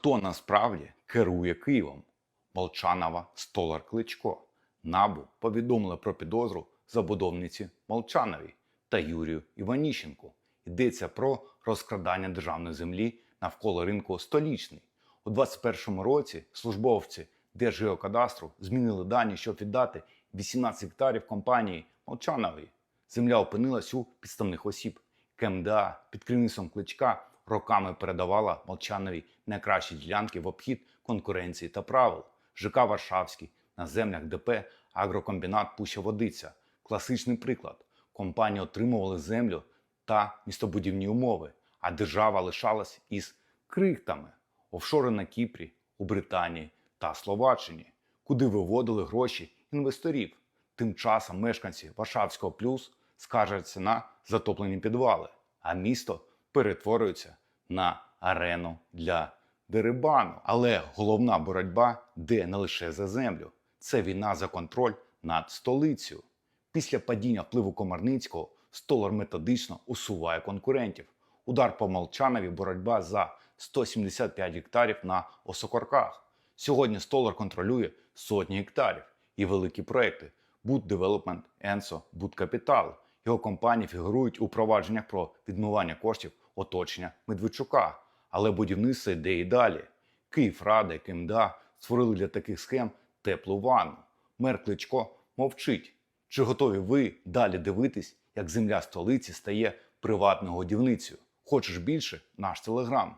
хто насправді керує Києвом? Молчанова Столар Кличко. Набу повідомили про підозру забудовниці Молчановій та Юрію Іваніщенку. Йдеться про розкрадання державної землі навколо ринку столічний. У 2021 році службовці Держгеокадастру змінили дані, щоб віддати 18 гектарів компанії Молчановій. Земля опинилась у підставних осіб. КМДА під керівництвом кличка роками передавала Молчановій найкращі ділянки в обхід конкуренції та правил. ЖК Варшавський на землях ДП Агрокомбінат Пуща Водиця. Класичний приклад. Компанії отримували землю та містобудівні умови, а держава лишалась із крихтами. Офшори на Кіпрі, у Британії та Словаччині, куди виводили гроші інвесторів. Тим часом мешканці Варшавського плюс скаржаться на затоплені підвали, а місто перетворюється на арену для дерибану. Але головна боротьба де не лише за землю, це війна за контроль над столицею. Після падіння впливу Комарницького Столар методично усуває конкурентів. Удар по Молчанові боротьба за 175 гектарів на Осокорках. Сьогодні Столар контролює сотні гектарів і великі проекти Буд Девелопмент, Енсо, Буд Капітал. Його компанії фігурують у провадженнях про відмивання коштів оточення Медведчука. Але будівництво йде і далі. Київрада і КМДА створили для таких схем теплу ванну. Мер Кличко мовчить. Чи готові ви далі дивитись, як земля столиці стає приватною годівницею? Хочеш більше? Наш телеграм.